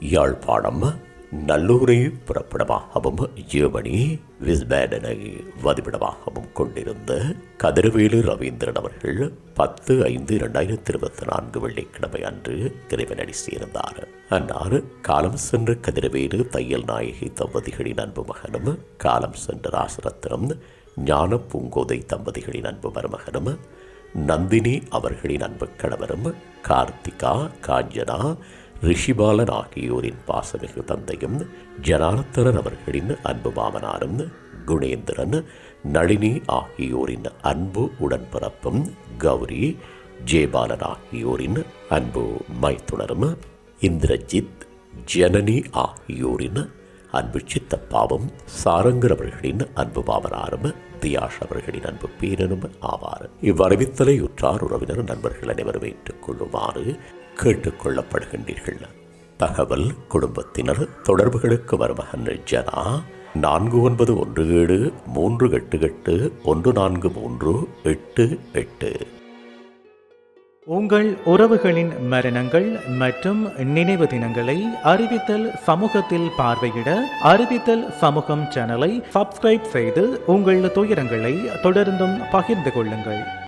Yazhpanam நல்லூரை புறப்படமாகவும் Germany விஸ்பேடனை வதிவிடமாகவும் கொண்டிருந்த கதிரவேலு ரவீந்திரன் அவர்கள் பத்து ஐந்து இரண்டாயிரத்தி இருபத்தி நான்கு வெள்ளிக்கிழமை அன்று இறைவனடி சேர்ந்தார். அன்னார் காலம் சென்ற கதிரவேலு தையல் நாயகி தம்பதிகளின் அன்பு மகனும் காலம் சென்ற ராசரத்னம் ஞான பூங்கோதை தம்பதிகளின் அன்பு மருமகனும் நந்தினி அவர்களின் அன்பு கணவரும் கார்த்திகா காஞ்சனா ரிஷிபாலன் ஆகியோரின் பாசமிகு தந்தையும் ஜனார்த்தனன் அவர்களின் அன்பு மாமனாரும் குணேந்திரன் நளினி ஆகியோரின் அன்பு உடன்பிறப்பும் கௌரி ஜெயபாலன் ஆகியோரின் அன்பு மைத்துணரும் இந்திரஜித் ஜனனி ஆகியோரின் அன்பு சித்தப்பாவும் சாரங்கர் அவர்களின் அன்பு மாமனாரும் தியாஷ் அவர்களின் அன்பு பேரனும் ஆவார். இவ்வறிவித்தலை உற்றார் உறவினர் நண்பர்கள் அனைவரும் ஏற்றுக்கொள்ளுமாறு கேட்டுக்கொள்ளப்படுகின்றீர்கள். தகவல் குடும்பத்தினர் தொடர்புகளுக்கு வருமகன் ஜனா நான்கு ஒன்பது ஒன்று ஏழு மூன்று எட்டு எட்டு ஒன்று நான்கு மூன்று எட்டு எட்டு. உங்கள் உறவுகளின் மரணங்கள் மற்றும் நினைவு தினங்களை அறிவித்தல் சமூகத்தில் பார்வையிட அறிவித்தல் சமூகம் சேனலை சப்ஸ்கிரைப் செய்து உங்கள் துயரங்களை தொடர்ந்தும் பகிர்ந்து கொள்ளுங்கள்.